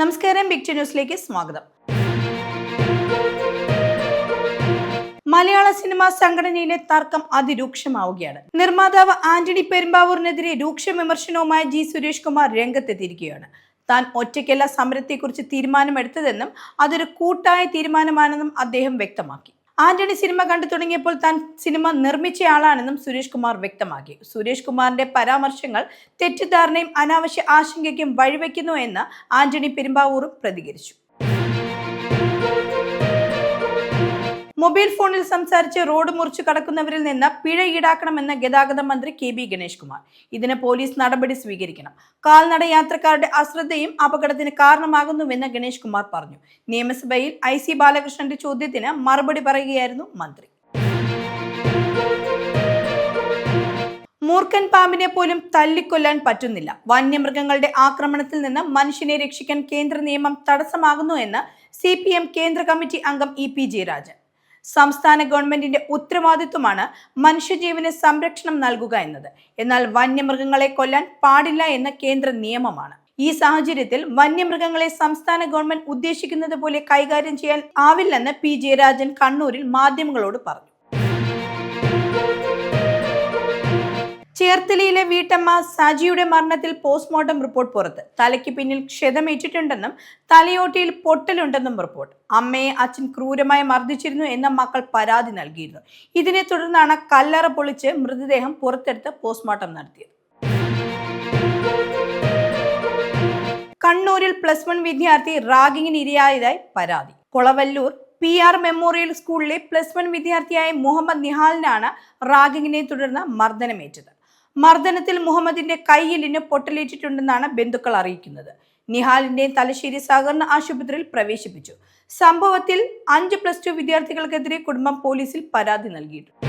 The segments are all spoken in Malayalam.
നമസ്കാരം ബിഗ് ന്യൂസിലേക്ക് സ്വാഗതം. മലയാള സിനിമാ സംഘടനയിലെ തർക്കം അതിരൂക്ഷമാവുകയാണ്. നിർമ്മാതാവ് ആന്റണി പെരുമ്പാവൂരിനെതിരെ രൂക്ഷ വിമർശനവുമായി ജി സുരേഷ് കുമാർ രംഗത്തെത്തിയിരിക്കുകയാണ്. താൻ ഒറ്റയ്ക്കല്ല സമരത്തെക്കുറിച്ച് തീരുമാനമെടുത്തതെന്നും അതൊരു കൂട്ടായ തീരുമാനമാണെന്നും അദ്ദേഹം വ്യക്തമാക്കി. ആന്റണി സിനിമ കണ്ടു തുടങ്ങിയപ്പോൾ താൻ സിനിമ നിർമ്മിച്ചയാളാണെന്നും സുരേഷ് കുമാർ വ്യക്തമാക്കി. സുരേഷ് കുമാറിന്റെ പരാമർശങ്ങൾ തെറ്റിദ്ധാരണയും അനാവശ്യ ആശങ്കയ്ക്കും വഴിവെക്കുന്നു എന്ന് ആന്റണി പെരുമ്പാവൂറും പ്രതികരിച്ചു. മൊബൈൽ ഫോണിൽ സംസാരിച്ച് റോഡ് മുറിച്ചു കടക്കുന്നവരിൽ നിന്ന് പിഴ ഈടാക്കണമെന്ന് ഗതാഗത മന്ത്രി കെ ബി ഗണേഷ് കുമാർ ഇതിന് പോലീസ് നടപടി സ്വീകരിക്കണം. കാൽനട യാത്രക്കാരുടെ അശ്രദ്ധയും അപകടത്തിന് കാരണമാകുന്നുവെന്ന് ഗണേഷ് കുമാർ പറഞ്ഞു. നിയമസഭയിൽ ഐ സി ബാലകൃഷ്ണന്റെ ചോദ്യത്തിന് മറുപടി പറയുകയായിരുന്നു മന്ത്രി. മൂർഖൻ പാമ്പിനെ പോലും തല്ലിക്കൊല്ലാൻ പറ്റുന്നില്ല. വന്യമൃഗങ്ങളുടെ ആക്രമണത്തിൽ നിന്ന് മനുഷ്യനെ രക്ഷിക്കാൻ കേന്ദ്ര നിയമം തടസ്സമാകുന്നു എന്ന് സി കേന്ദ്ര കമ്മിറ്റി അംഗം ഇ പി ജയരാജൻ. സംസ്ഥാന ഗവൺമെന്റിന്റെ ഉത്തരവാദിത്വമാണ് മനുഷ്യജീവന് സംരക്ഷണം നൽകുക എന്നത്. എന്നാൽ വന്യമൃഗങ്ങളെ കൊല്ലാൻ പാടില്ല എന്ന കേന്ദ്ര നിയമമാണ്. ഈ സാഹചര്യത്തിൽ വന്യമൃഗങ്ങളെ സംസ്ഥാന ഗവൺമെന്റ് ഉദ്ദേശിക്കുന്നത് പോലെ കൈകാര്യം ചെയ്യാൻ ആവില്ലെന്ന് പി ജയരാജൻ കണ്ണൂരിൽ മാധ്യമങ്ങളോട് പറഞ്ഞു. ചേർത്തലയിലെ വീട്ടമ്മ സാജിയുടെ മരണത്തിൽ പോസ്റ്റ്മോർട്ടം റിപ്പോർട്ട് പുറത്ത്. തലയ്ക്ക് പിന്നിൽ ക്ഷതമേറ്റിട്ടുണ്ടെന്നും തലയോട്ടിയിൽ പൊട്ടലുണ്ടെന്നും റിപ്പോർട്ട്. അമ്മയെ അച്ഛൻ ക്രൂരമായി മർദ്ദിച്ചിരുന്നു എന്ന മക്കൾ പരാതി നൽകിയിരുന്നു. ഇതിനെ തുടർന്നാണ് കല്ലറ പൊളിച്ച് മൃതദേഹം പുറത്തെടുത്ത് പോസ്റ്റ്മോർട്ടം നടത്തിയത്. കണ്ണൂരിൽ പ്ലസ് വൺ വിദ്യാർത്ഥി റാഗിങ്ങിന് ഇരയായതായി പരാതി. കൊളവല്ലൂർ പി ആർ മെമ്മോറിയൽ സ്കൂളിലെ പ്ലസ് വൺ വിദ്യാർത്ഥിയായ മുഹമ്മദ് നിഹാലിനാണ് റാഗിങ്ങിനെ തുടർന്ന് മർദ്ദനമേറ്റത്. മർദ്ദനത്തിൽ മുഹമ്മദിന്റെ കൈയിലിന് പൊട്ടലേറ്റിട്ടുണ്ടെന്നാണ് ബന്ധുക്കൾ അറിയിക്കുന്നത്. നിഹാലിന്റെ തലശ്ശേരി സഹകരണ ആശുപത്രിയിൽ പ്രവേശിപ്പിച്ചു. സംഭവത്തിൽ അഞ്ച് പ്ലസ് ടു വിദ്യാർത്ഥികൾക്കെതിരെ കുടുംബം പോലീസിൽ പരാതി നൽകിയിട്ടുണ്ട്.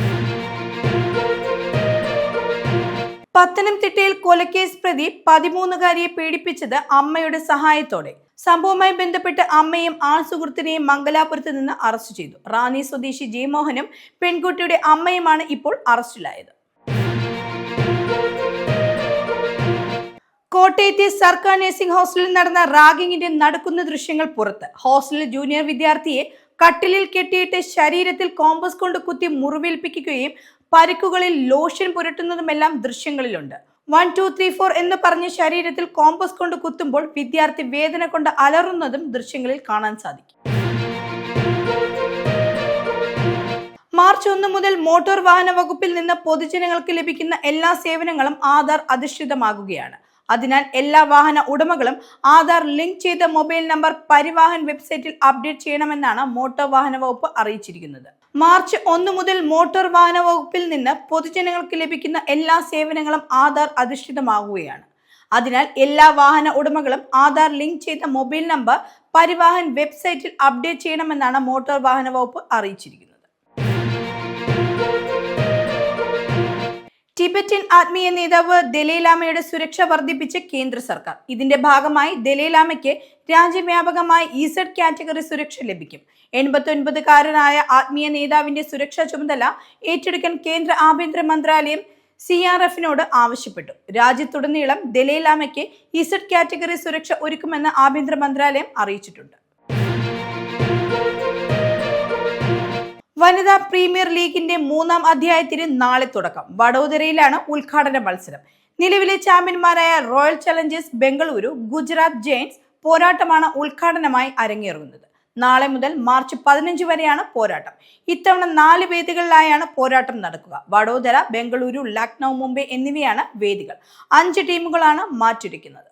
പത്തനംതിട്ടയിൽ കൊലക്കേസ് പ്രതി പതിമൂന്നുകാരിയെ പീഡിപ്പിച്ചത് അമ്മയുടെ സഹായത്തോടെ. സംഭവവുമായി ബന്ധപ്പെട്ട് അമ്മയും ആൾ സുഹൃത്തിനെയും മംഗലാപുരത്ത് നിന്ന് അറസ്റ്റ് ചെയ്തു. റാന്നി സ്വദേശി ജയമോഹനും പെൺകുട്ടിയുടെ അമ്മയുമാണ് ഇപ്പോൾ അറസ്റ്റിലായത്. കോട്ടയത്തെ സർക്കാർ നഴ്സിംഗ് ഹോസ്റ്റലിൽ നടന്ന റാഗിങ്ങിന്റെ നടക്കുന്ന ദൃശ്യങ്ങൾ പുറത്ത്. ഹോസ്റ്റലിൽ ജൂനിയർ വിദ്യാർത്ഥിയെ കട്ടിലിൽ കെട്ടിയിട്ട് ശരീരത്തിൽ കോമ്പസ് കൊണ്ട് കുത്തി മുറിവേൽപ്പിക്കുകയും പരിക്കുകളിൽ ലോഷൻ പുരട്ടുന്നതുമെല്ലാം ദൃശ്യങ്ങളിലുണ്ട്. വൺ ടു ത്രീ ഫോർ എന്ന് പറഞ്ഞ് ശരീരത്തിൽ കോമ്പസ് കൊണ്ട് കുത്തുമ്പോൾ വിദ്യാർത്ഥി വേദന കൊണ്ട് അലറുന്നതും ദൃശ്യങ്ങളിൽ കാണാൻ സാധിക്കും. മാർച്ച് ഒന്ന് മുതൽ മോട്ടോർ വാഹന വകുപ്പിൽ നിന്ന് പൊതുജനങ്ങൾക്ക് ലഭിക്കുന്ന എല്ലാ സേവനങ്ങളും ആധാർ അധിഷ്ഠിതമാകുകയാണ്. അതിനാൽ എല്ലാ വാഹന ഉടമകളും ആധാർ ലിങ്ക് ചെയ്ത മൊബൈൽ നമ്പർ പരിവാഹൻ വെബ്സൈറ്റിൽ അപ്ഡേറ്റ് ചെയ്യണമെന്നാണ് മോട്ടോർ വാഹന വകുപ്പ് അറിയിച്ചിരിക്കുന്നത്. മാർച്ച് ഒന്ന് മുതൽ മോട്ടോർ വാഹന വകുപ്പിൽ നിന്ന് പൊതുജനങ്ങൾക്ക് ലഭിക്കുന്ന എല്ലാ സേവനങ്ങളും ആധാർ അധിഷ്ഠിതമാകുകയാണ് അതിനാൽ എല്ലാ വാഹന ഉടമകളും ആധാർ ലിങ്ക് ചെയ്ത മൊബൈൽ നമ്പർ പരിവാഹൻ വെബ്സൈറ്റിൽ അപ്ഡേറ്റ് ചെയ്യണമെന്നാണ് മോട്ടോർ വാഹന വകുപ്പ് അറിയിച്ചിരിക്കുന്നത്. ടിബറ്റൻ ആത്മീയ നേതാവ് ദലൈലാമയുടെ സുരക്ഷ വർദ്ധിപ്പിച്ച് കേന്ദ്ര സർക്കാർ. ഇതിന്റെ ഭാഗമായി ദലൈലാമയ്ക്ക് രാജ്യവ്യാപകമായി ഇസഡ് കാറ്റഗറി സുരക്ഷ ലഭിക്കും. എൺപത്തൊൻപതുകാരനായ ആത്മീയ നേതാവിന്റെ സുരക്ഷാ ചുമതല ഏറ്റെടുക്കാൻ കേന്ദ്ര ആഭ്യന്തര മന്ത്രാലയം സി ആർ എഫിനോട് ആവശ്യപ്പെട്ടു. രാജ്യത്തുടനീളം ദലൈലാമയ്ക്ക് ഇസഡ് കാറ്റഗറി സുരക്ഷ ഒരുക്കുമെന്ന് ആഭ്യന്തര മന്ത്രാലയം അറിയിച്ചിട്ടുണ്ട്. വനിതാ പ്രീമിയർ ലീഗിന്റെ മൂന്നാം അധ്യായത്തിന് നാളെ തുടക്കം. വഡോദരയിലാണ് ഉദ്ഘാടന മത്സരം. നിലവിലെ ചാമ്പ്യന്മാരായ Royal Challengers Bengaluru Gujarat Giants പോരാട്ടമാണ് ഉദ്ഘാടനമായി അരങ്ങേറുന്നത്. നാളെ മുതൽ മാർച്ച് പതിനഞ്ച് വരെയാണ് പോരാട്ടം. ഇത്തവണ നാല് വേദികളിലായാണ് പോരാട്ടം നടക്കുക. വഡോദര ബംഗളൂരു ലക്നൗ മുംബൈ എന്നിവയാണ് വേദികൾ. അഞ്ച് ടീമുകളാണ് മാറ്റിരിക്കുന്നത്.